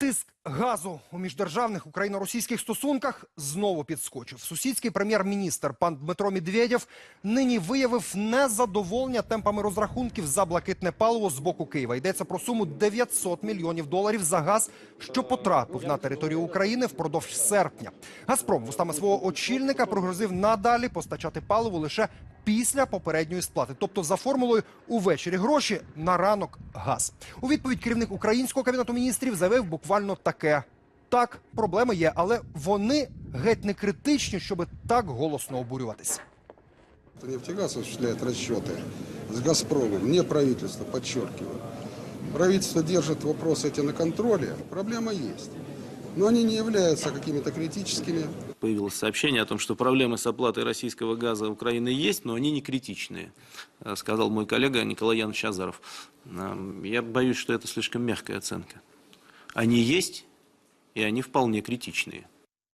Тиск газу у міждержавних україно-російських стосунках знову підскочив. Сусідський прем'єр-міністр пан Дмитро Медведєв нині виявив незадоволення темпами розрахунків за блакитне паливо з боку Києва. Йдеться про суму 900 мільйонів доларів за газ, що потрапив на територію України впродовж серпня. Газпром, вустами свого очільника, пригрозив надалі постачати паливо лише після попередньої сплати, тобто за формулою увечері гроші на ранок газ. У відповідь керівник українського кабінету міністрів заявив буквально таке: так, проблеми є, але вони геть не критичні, щоб так голосно обурюватись. Нефтегаз осуществляет расчеты с «Газпромом», не правительство, подчеркиваю. Правительство держит вопросы эти на контроле, проблема есть. Но они не являются какими-то критическими. Появилось сообщение о том, что проблемы с оплатой российского газа Украины есть, но они не критичные, э, сказал мой коллега Николай Янович Азаров. Эм, Я боюсь, что это слишком мягкая оценка. Они есть, и они вполне критичные.